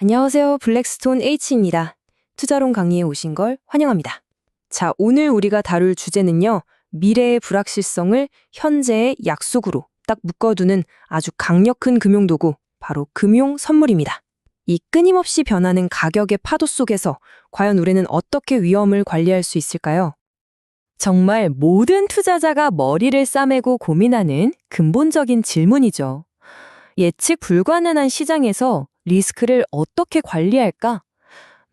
안녕하세요. 블랙스톤 H입니다. 투자론 강의에 오신 걸 환영합니다. 자, 오늘 우리가 다룰 주제는요. 미래의 불확실성을 현재의 약속으로 딱 묶어두는 아주 강력한 금융도구, 바로 금융 선물입니다. 이 끊임없이 변하는 가격의 파도 속에서 과연 우리는 어떻게 위험을 관리할 수 있을까요? 정말 모든 투자자가 머리를 싸매고 고민하는 근본적인 질문이죠. 예측 불가능한 시장에서 리스크를 어떻게 관리할까?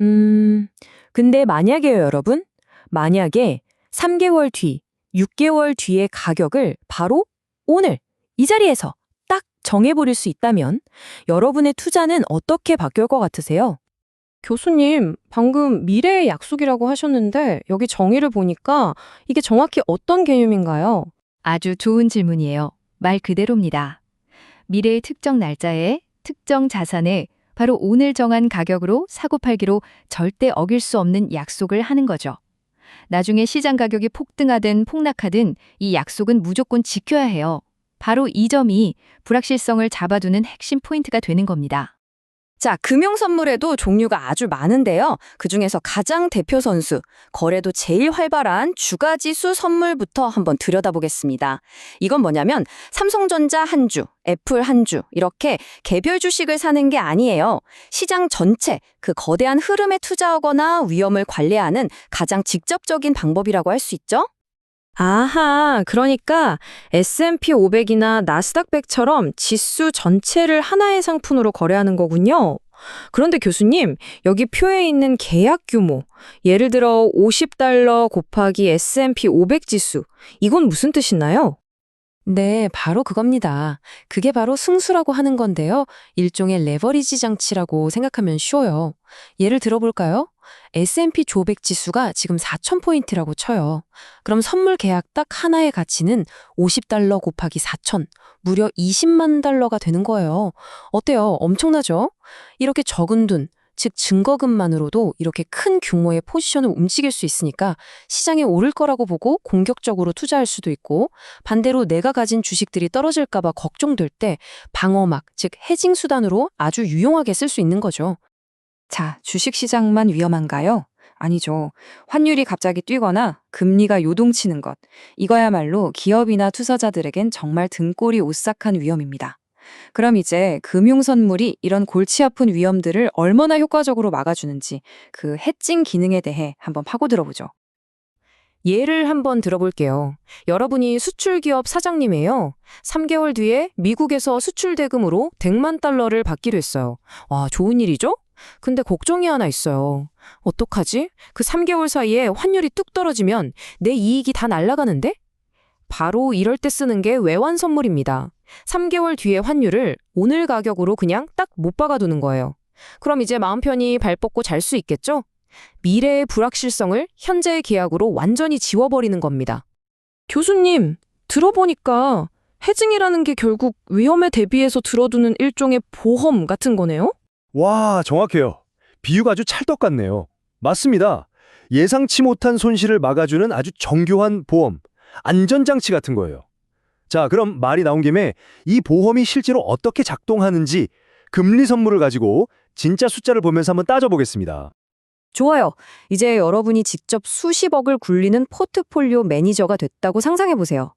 음, 근데 만약에요, 여러분. 만약에 3개월 뒤, 6개월 뒤의 가격을 바로 오늘 이 자리에서 딱 정해버릴 수 있다면 여러분의 투자는 어떻게 바뀔 것 같으세요? 교수님, 방금 미래의 약속이라고 하셨는데 여기 정의를 보니까 이게 정확히 어떤 개념인가요? 아주 좋은 질문이에요. 말 그대로입니다. 미래의 특정 날짜에 특정 자산에 바로 오늘 정한 가격으로 사고 팔기로 절대 어길 수 없는 약속을 하는 거죠. 나중에 시장 가격이 폭등하든 폭락하든 이 약속은 무조건 지켜야 해요. 바로 이 점이 불확실성을 잡아두는 핵심 포인트가 되는 겁니다. 자, 금융 선물에도 종류가 아주 많은데요. 그 중에서 가장 대표 선수, 거래도 제일 활발한 주가 지수 선물부터 한번 들여다보겠습니다. 이건 뭐냐면 삼성전자 한 주, 애플 한 주, 이렇게 개별 주식을 사는 게 아니에요. 시장 전체, 그 거대한 흐름에 투자하거나 위험을 관리하는 가장 직접적인 방법이라고 할 수 있죠. 아하, 그러니까 S&P 500이나 나스닥 100처럼 지수 전체를 하나의 상품으로 거래하는 거군요. 그런데 교수님, 여기 표에 있는 계약 규모, 예를 들어 50달러 곱하기 S&P 500 지수, 이건 무슨 뜻이나요? 네, 바로 그겁니다. 그게 바로 승수라고 하는 건데요. 일종의 레버리지 장치라고 생각하면 쉬워요. 예를 들어볼까요? S&P 500 지수가 지금 4,000포인트라고 쳐요. 그럼 선물 계약 딱 하나의 가치는 50달러 곱하기 4,000, 무려 20만 달러가 되는 거예요. 어때요? 엄청나죠? 이렇게 적은 돈, 즉 증거금만으로도 이렇게 큰 규모의 포지션을 움직일 수 있으니까 시장에 오를 거라고 보고 공격적으로 투자할 수도 있고 반대로 내가 가진 주식들이 떨어질까 봐 걱정될 때 방어막, 즉 해징 수단으로 아주 유용하게 쓸 수 있는 거죠. 자, 주식시장만 위험한가요? 아니죠. 환율이 갑자기 뛰거나 금리가 요동치는 것. 이거야말로 기업이나 투자자들에겐 정말 등골이 오싹한 위험입니다. 그럼 이제 금융선물이 이런 골치 아픈 위험들을 얼마나 효과적으로 막아주는지 그 해칭 기능에 대해 한번 파고 들어보죠. 예를 한번 들어볼게요. 여러분이 수출기업 사장님이에요. 3개월 뒤에 미국에서 수출 대금으로 100만 달러를 받기로 했어요. 와, 좋은 일이죠? 근데 걱정이 하나 있어요. 어떡하지? 그 3개월 사이에 환율이 뚝 떨어지면 내 이익이 다 날아가는데? 바로 이럴 때 쓰는 게 외환 선물입니다. 3개월 뒤의 환율을 오늘 가격으로 그냥 딱 못 박아두는 거예요. 그럼 이제 마음 편히 발 뻗고 잘 수 있겠죠? 미래의 불확실성을 현재의 계약으로 완전히 지워버리는 겁니다. 교수님, 들어보니까 해증이라는 게 결국 위험에 대비해서 들어두는 일종의 보험 같은 거네요? 와, 정확해요. 비유가 아주 찰떡 같네요. 맞습니다. 예상치 못한 손실을 막아주는 아주 정교한 보험, 안전장치 같은 거예요. 자, 그럼 말이 나온 김에 이 보험이 실제로 어떻게 작동하는지 금리 선물을 가지고 진짜 숫자를 보면서 한번 따져보겠습니다. 좋아요. 이제 여러분이 직접 수십억을 굴리는 포트폴리오 매니저가 됐다고 상상해 보세요.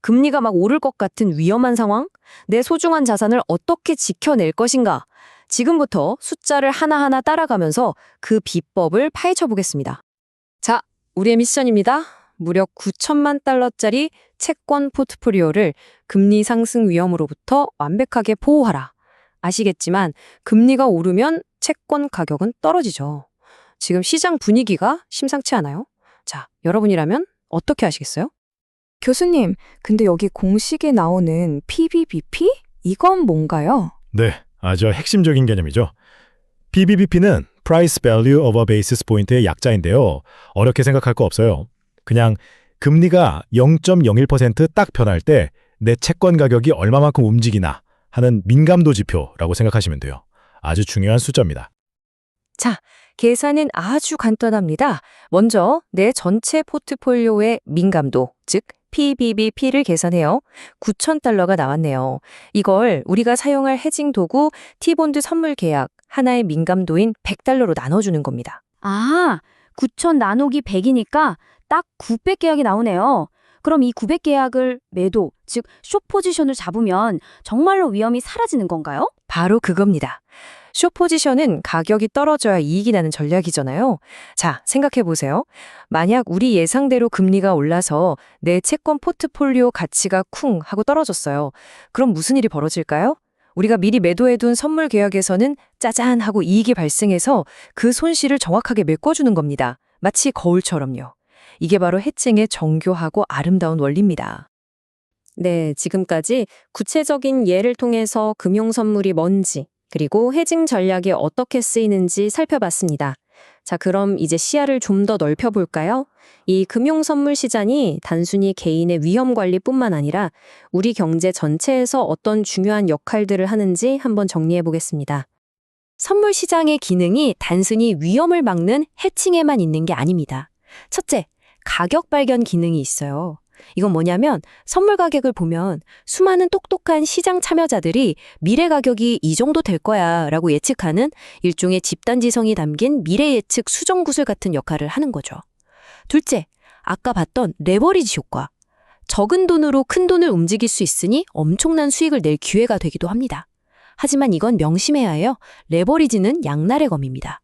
금리가 막 오를 것 같은 위험한 상황? 내 소중한 자산을 어떻게 지켜낼 것인가? 지금부터 숫자를 하나하나 따라가면서 그 비법을 파헤쳐 보겠습니다. 자, 우리의 미션입니다. 무려 9천만 달러짜리 채권 포트폴리오를 금리 상승 위험으로부터 완벽하게 보호하라. 아시겠지만 금리가 오르면 채권 가격은 떨어지죠. 지금 시장 분위기가 심상치 않아요? 자, 여러분이라면 어떻게 하시겠어요? 교수님, 근데 여기 공식에 나오는 PBBP? 이건 뭔가요? 네, 아주 핵심적인 개념이죠. PBBP는 Price Value over Basis Point의 약자인데요. 어렵게 생각할 거 없어요. 그냥 금리가 0.01%딱 변할 때 내 채권 가격이 얼마만큼 움직이나 하는 민감도 지표라고 생각하시면 돼요. 아주 중요한 숫자입니다. 계산은 아주 간단합니다. 먼저 내 전체 포트폴리오의 민감도, 즉 PBBP를 계산해요. 9,000달러가 나왔네요. 이걸 우리가 사용할 해징 도구 T본드 선물 계약, 하나의 민감도인 100달러로 나눠주는 겁니다. 아, 9천 나누기 100이니까 딱 900 계약이 나오네요. 그럼 이 900 계약을 매도, 즉, 숏 포지션을 잡으면 정말로 위험이 사라지는 건가요? 바로 그겁니다. 쇼 포지션은 가격이 떨어져야 이익이 나는 전략이잖아요. 자, 생각해 보세요. 만약 우리 예상대로 금리가 올라서 내 채권 포트폴리오 가치가 쿵 하고 떨어졌어요. 그럼 무슨 일이 벌어질까요? 우리가 미리 매도해둔 선물 계약에서는 짜잔 하고 이익이 발생해서 그 손실을 정확하게 메꿔주는 겁니다. 마치 거울처럼요. 이게 바로 해칭의 정교하고 아름다운 원리입니다. 네, 지금까지 구체적인 예를 통해서 금융 선물이 뭔지, 그리고 해징 전략이 어떻게 쓰이는지 살펴봤습니다. 자, 그럼 이제 시야를 좀 더 넓혀볼까요? 이 금융 선물 시장이 단순히 개인의 위험 관리뿐만 아니라 우리 경제 전체에서 어떤 중요한 역할들을 하는지 한번 정리해 보겠습니다. 선물 시장의 기능이 단순히 위험을 막는 해칭에만 있는 게 아닙니다. 첫째, 가격 발견 기능이 있어요. 이건 뭐냐면 선물 가격을 보면 수많은 똑똑한 시장 참여자들이 미래 가격이 이 정도 될 거야 라고 예측하는 일종의 집단 지성이 담긴 미래 예측 수정 구슬 같은 역할을 하는 거죠. 둘째, 아까 봤던 레버리지 효과. 적은 돈으로 큰 돈을 움직일 수 있으니 엄청난 수익을 낼 기회가 되기도 합니다. 하지만 이건 명심해야 해요. 레버리지는 양날의 검입니다.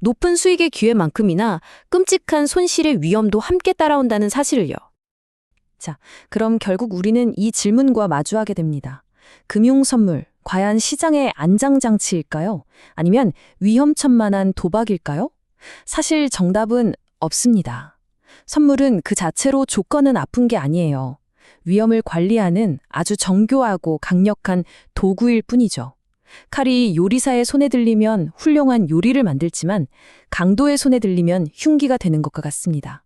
높은 수익의 기회만큼이나 끔찍한 손실의 위험도 함께 따라온다는 사실을요. 자, 그럼 결국 우리는 이 질문과 마주하게 됩니다. 금융 선물, 과연 시장의 안장장치일까요? 아니면 위험천만한 도박일까요? 사실 정답은 없습니다. 선물은 그 자체로 조건은 아픈 게 아니에요. 위험을 관리하는 아주 정교하고 강력한 도구일 뿐이죠. 칼이 요리사의 손에 들리면 훌륭한 요리를 만들지만 강도의 손에 들리면 흉기가 되는 것과 같습니다.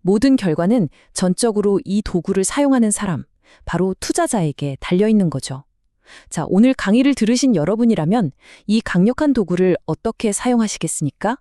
모든 결과는 전적으로 이 도구를 사용하는 사람, 바로 투자자에게 달려있는 거죠. 자, 오늘 강의를 들으신 여러분이라면 이 강력한 도구를 어떻게 사용하시겠습니까?